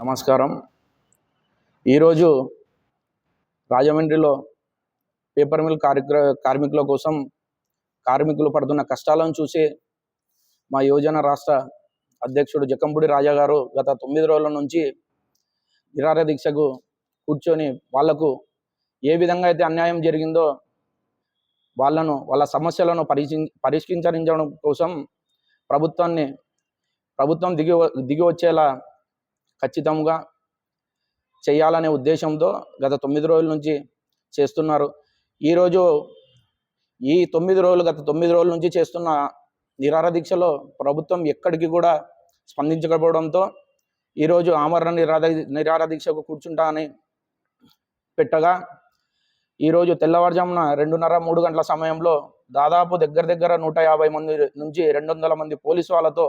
నమస్కారం. ఈరోజు రాజమండ్రిలో పేపర్ మిల్ కార్మికుల కార్మికుల కోసం కార్మికులు పడుతున్న కష్టాలను చూసి మా యువజన రాష్ట్ర అధ్యక్షుడు జకంపూడి రాజా గారు గత తొమ్మిది రోజుల నుంచి నిరార దీక్షకు కూర్చొని వాళ్ళకు ఏ విధంగా అయితే అన్యాయం జరిగిందో వాళ్ళను వాళ్ళ సమస్యలను పరిశీ పరిష్కరించడం కోసం ప్రభుత్వాన్ని ప్రభుత్వం దిగి వ- దిగి వచ్చేలా ఖచ్చితంగా చేయాలనే ఉద్దేశంతో గత తొమ్మిది రోజుల నుంచి చేస్తున్నారు. ఈరోజు ఈ తొమ్మిది రోజులు గత తొమ్మిది రోజుల నుంచి చేస్తున్న నిరార దీక్షలో ప్రభుత్వం ఎక్కడికి కూడా స్పందించకపోవడంతో ఈరోజు ఆమరణ నిరాధ నిరార దీక్షకు కూర్చుంటా అని పెట్టగా ఈరోజు తెల్లవారుజామున రెండున్నర మూడు గంటల సమయంలో దాదాపు దగ్గర దగ్గర నూట యాభై మంది నుంచి రెండు వందల మంది పోలీసు వాళ్ళతో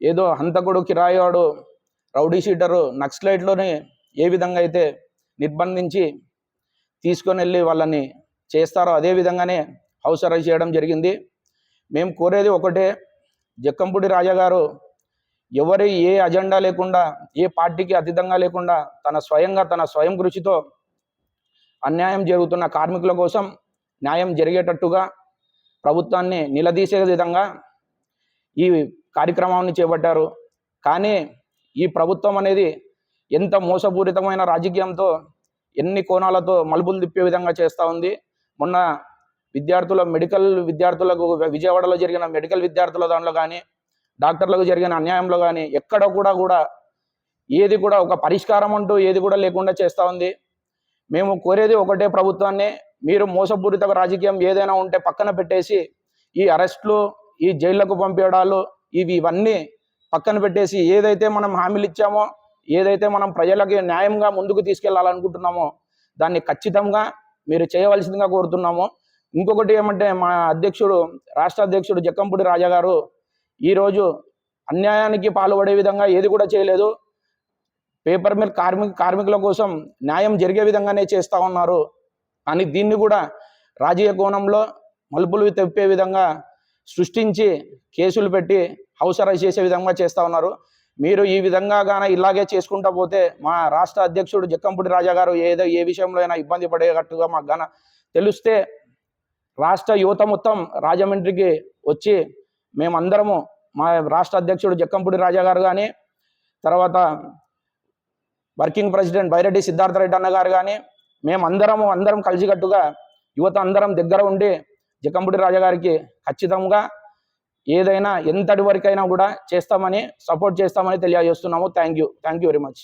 ఏదో హంతకుడు కిరాయివాడు రౌడీ షీటరు నక్సలైట్లోని ఏ విధంగా అయితే నిర్బంధించి తీసుకొని వెళ్ళి వాళ్ళని చేస్తారో అదే విధంగానే హౌస్ అరెస్ట్ చేయడం జరిగింది. మేము కోరేది ఒకటే జక్కంపూడి రాజా గారు ఎవరి ఏ అజెండా లేకుండా ఏ పార్టీకి అతీతంగా లేకుండా తన స్వయంగా తన స్వయం కృషితో అన్యాయం జరుగుతున్న కార్మికుల కోసం న్యాయం జరిగేటట్టుగా ప్రభుత్వాన్ని నిలదీసే విధంగా ఈ కార్యక్రమాన్ని చేపట్టారు. కానీ ఈ ప్రభుత్వం అనేది ఎంత మోసపూరితమైన రాజకీయంతో ఎన్ని కోణాలతో మలుపులు తిప్పే విధంగా చేస్తూ ఉంది. మొన్న విద్యార్థుల మెడికల్ విద్యార్థులకు విజయవాడలో జరిగిన మెడికల్ విద్యార్థుల దానిలో కానీ డాక్టర్లకు జరిగిన అన్యాయంలో కానీ ఎక్కడ కూడా కూడా ఏది కూడా ఒక పరిష్కారం అంటూ ఏది కూడా లేకుండా చేస్తూ ఉంది. మేము కోరేది ఒకటే ప్రభుత్వాన్ని మీరు మోసపూరిత రాజకీయం ఏదైనా ఉంటే పక్కన పెట్టేసి ఈ అరెస్టులు ఈ జైళ్ళకు పంపించడాలు ఇవి ఇవన్నీ పక్కన పెట్టేసి ఏదైతే మనం హామీలు ఇచ్చామో ఏదైతే మనం ప్రజలకి న్యాయంగా ముందుకు తీసుకెళ్ళాలనుకుంటున్నామో దాన్ని ఖచ్చితంగా మీరు చేయవలసిందిగా కోరుతున్నాము. ఇంకొకటి ఏమంటే మా అధ్యక్షుడు రాష్ట్ర అధ్యక్షుడు జక్కంపూడి రాజా గారు ఈరోజు అన్యాయానికి పాల్పడే విధంగా ఏది కూడా చేయలేదు. పేపర్ మిల్ కార్మిక కార్మికుల కోసం న్యాయం జరిగే విధంగానే చేస్తూ ఉన్నారు. కానీ దీన్ని కూడా రాజకీయ కోణంలో మలుపులు తెప్పే విధంగా సృష్టించి కేసులు పెట్టి హౌస్ అరెస్ట్ చేసే విధంగా చేస్తూ ఉన్నారు. మీరు ఈ విధంగా గాన ఇలాగే చేసుకుంటా పోతే మా రాష్ట్ర అధ్యక్షుడు జక్కంపూడి రాజా గారు ఏదో ఏ విషయంలో అయినా ఇబ్బంది పడేటట్టుగా మాకు గాన తెలిస్తే రాష్ట్ర యువత మొత్తం రాజమండ్రికి వచ్చి మేమందరము మా రాష్ట్ర అధ్యక్షుడు జక్కంపూడి రాజా గారు కానీ తర్వాత వర్కింగ్ ప్రెసిడెంట్ బైరెడ్డి సిద్ధార్థ రెడ్డి అన్న గారు కానీ మేమందరము అందరం కలిసికట్టుగా యువత అందరం దగ్గర ఉండి జకంపుడి రాజా గారికి ఖచ్చితంగా ఏదైనా ఎంతటి వరకైనా కూడా చేస్తామని సపోర్ట్ చేస్తామని తెలియజేస్తున్నాము. Thank you thank you very much